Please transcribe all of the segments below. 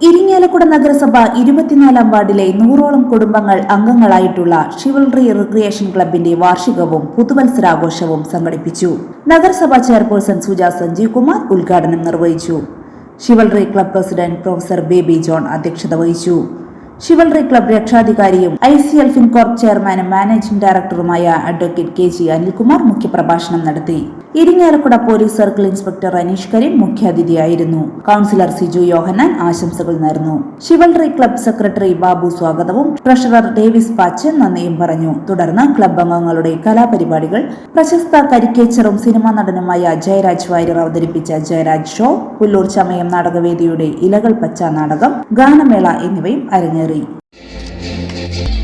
ഇരിങ്ങാലക്കുട നഗരസഭ ഇരുപത്തിനാലാം വാർഡിലെ നൂറോളം കുടുംബങ്ങൾ അംഗങ്ങളായിട്ടുള്ള ഷിവൽറി റിക്രിയേഷൻ ക്ലബിന്റെ വാർഷികവും പുതുവത്സരാഘോഷവും സംഘടിപ്പിച്ചു. നഗരസഭാ ചെയർപേഴ്സൺ സുജ സഞ്ജീവ് കുമാർ ഉദ്ഘാടനം നിർവഹിച്ചു. Chivalry club president professor Baby John അധ്യക്ഷത വഹിച്ചു. ഷിവൽറി ക്ലബ് രക്ഷാധികാരിയും ഐ സി എൽ ഫിൻകോർപ്പ് ചെയർമാനും മാനേജിംഗ് ഡയറക്ടറുമായ അഡ്വക്കേറ്റ് കെ ജി അനിൽകുമാർ മുഖ്യപ്രഭാഷണം നടത്തി. Irinjalakuda police circle inspector Aneesh Kareem മുഖ്യാതിഥിയായിരുന്നു. Councillor Siju Yohannan ആശംസകൾ നേർന്നു. ഷിവൽറി ക്ലബ് സെക്രട്ടറി ബാബു സ്വാഗതവും ട്രഷറർ ഡേവിസ് പാച്ച് നന്ദിയും പറഞ്ഞു. തുടർന്ന് ക്ലബ് അംഗങ്ങളുടെ കലാപരിപാടികൾ പ്രശസ്ത കരിക്കേച്ചറും സിനിമാ നടനുമായ ജയരാജ് വാര്യർ അവതരിപ്പിച്ച ജയരാജ് ഷോ പുല്ലൂർ ചമയം നാടകവേദിയുടെ ഇലകൾ പച്ച നാടകം ഗാനമേള എന്നിവയും അരങ്ങേറി. lei.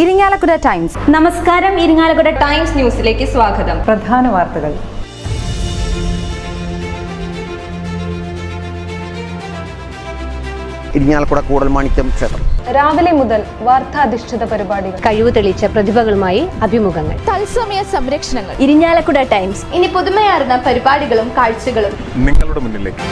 Irinjalakuda Times. നമസ്കാരം ഇരിങ്ങാലക്കുട ടൈംസ് ന്യൂസിലേക്ക് സ്വാഗതം. പ്രധാന വാർത്തകൾ. ഇരിങ്ങാലക്കുട കൂടൽമാണിക്യം ക്ഷേത്രം. രാവിലെ മുതൽ വാർത്താധിഷ്ഠിത പരിപാടികൾ. കഴിവ് തെളിയിച്ച പ്രതിഭകളുമായി അഭിമുഖങ്ങൾ. തത്സമയ സംരക്ഷണങ്ങൾ. ഇരിഞ്ഞാലക്കുട ടൈംസ്. ഇനി പുതുമയാർന്ന പരിപാടികളും കാഴ്ചകളും. നിങ്ങളുടെ മുന്നിലേക്ക്.